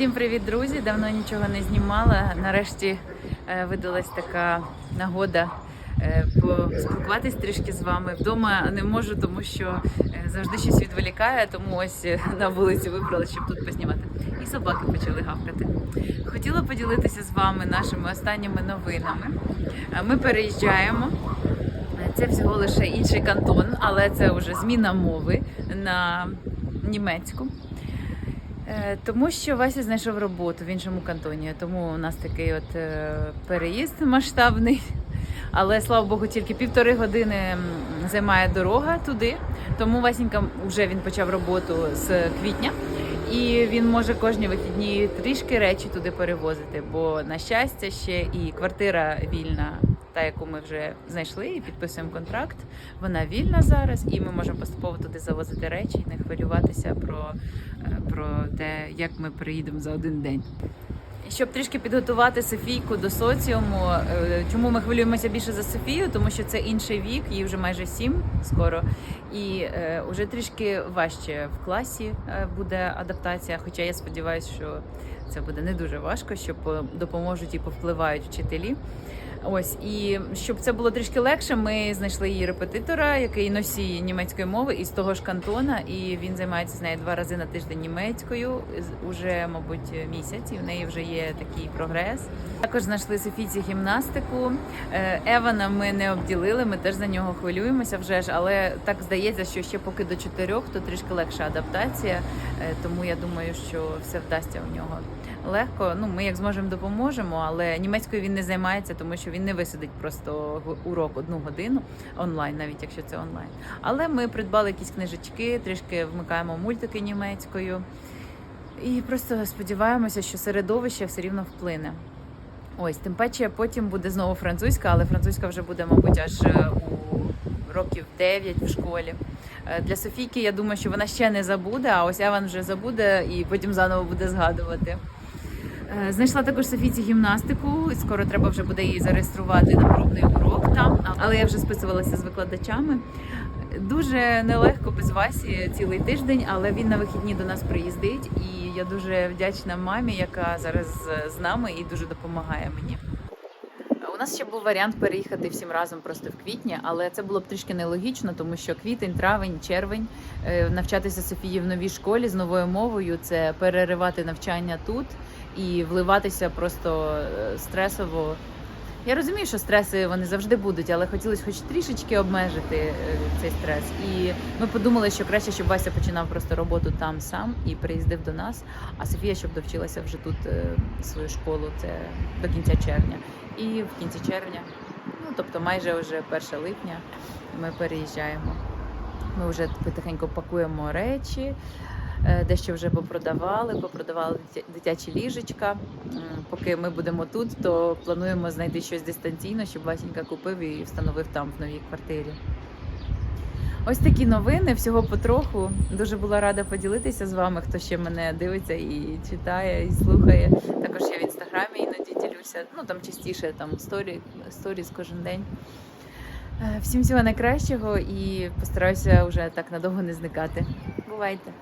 Всім привіт, друзі! Давно нічого не знімала. Нарешті е, видалась така нагода е, поспілкуватись трішки з вами. Вдома не можу, тому що е, завжди щось відволікає, тому ось на вулиці вибрала, щоб тут познімати. І собаки почали гавкати. Хотіла поділитися з вами нашими останніми новинами. Ми переїжджаємо. Це всього лише інший кантон, але це вже зміна мови на німецьку. Е, Тому що Вася знайшов роботу в іншому кантоні, тому у нас такий от е, переїзд масштабний. Але слава Богу, тільки півтори години займає дорога туди. Тому Васенька вже він почав роботу з квітня, і він може кожні вихідні трішки речі туди перевозити. Бо на щастя, ще і квартира вільна, та яку ми вже знайшли і підписуємо контракт. Вона вільна зараз, і ми можемо поступово туди завозити речі і не хвилюватися про, е, про те, як ми приїдемо за один день. Щоб трішки підготувати Софійку до соціуму, е, чому ми хвилюємося більше за Софію, тому що це інший вік, їй вже майже сім скоро, і е, вже трішки важче в класі е, буде адаптація. Хоча я сподіваюся, що це буде не дуже важко, що допоможуть і повпливають вчителі. Ось і щоб це було трішки легше, ми знайшли її репетитора, який носій німецької мови із того ж кантона, і він займається з нею два рази на тиждень німецькою. Уже, мабуть, місяць, і в неї вже є такий прогрес. Також знайшли Софійці гімнастику. Е, Евана ми не обділили, ми теж за нього хвилюємося вже ж, але так здається, що ще поки до чотирьох, то трішки легша адаптація. Е, Тому я думаю, що все вдасться у нього легко. Ну, ми як зможемо допоможемо, але німецькою він не займається, тому що він не висидить просто урок одну годину онлайн, навіть якщо це онлайн. Але ми придбали якісь книжечки, трішки вмикаємо мультики німецькою. І просто сподіваємося, що середовище все рівно вплине. Ось, тим паче потім буде знову французька, але французька вже буде, мабуть, аж е, у років 9 в школі. Е, Для Софійки, я думаю, що вона ще не забуде, а ось Еван вже забуде і потім заново буде згадувати. Е, Знайшла також Софійці гімнастику. Скоро треба вже буде її зареєструвати на пробний урок там, але я вже списувалася з викладачами. Дуже нелегко без Васі цілий тиждень, але він на вихідні до нас приїздить, і я дуже вдячна мамі, яка зараз з нами і дуже допомагає мені. Нас ще був варіант переїхати всім разом просто в квітні, але це було б трішки нелогічно, тому що квітень, травень, червень е, навчатися Софії в новій школі з новою мовою це переривати навчання тут і вливатися просто е, стресово. Я розумію, що стреси вони завжди будуть, але хотілося хоч трішечки обмежити е, цей стрес. І ми подумали, що краще, щоб Вася починав просто роботу там сам і приїздив до нас. А Софія, щоб довчилася вже тут е, свою школу, це до кінця червня. І в кінці червня, ну тобто майже вже 1 липня, ми переїжджаємо. Ми вже потихеньку пакуємо речі, дещо вже попродавали, попродавали дитячі ліжечка. Поки ми будемо тут, то плануємо знайти щось дистанційно, щоб Васенька купив і встановив там в новій квартирі. Ось такі новини, всього потроху. Дуже була рада поділитися з вами, хто ще мене дивиться і читає, і слухає. Також я в інстаграмі іноді ділюся. Ну там частіше там сторі, сторіс кожен день. Е, Всім всього найкращого і постараюся вже так надовго не зникати. Бувайте!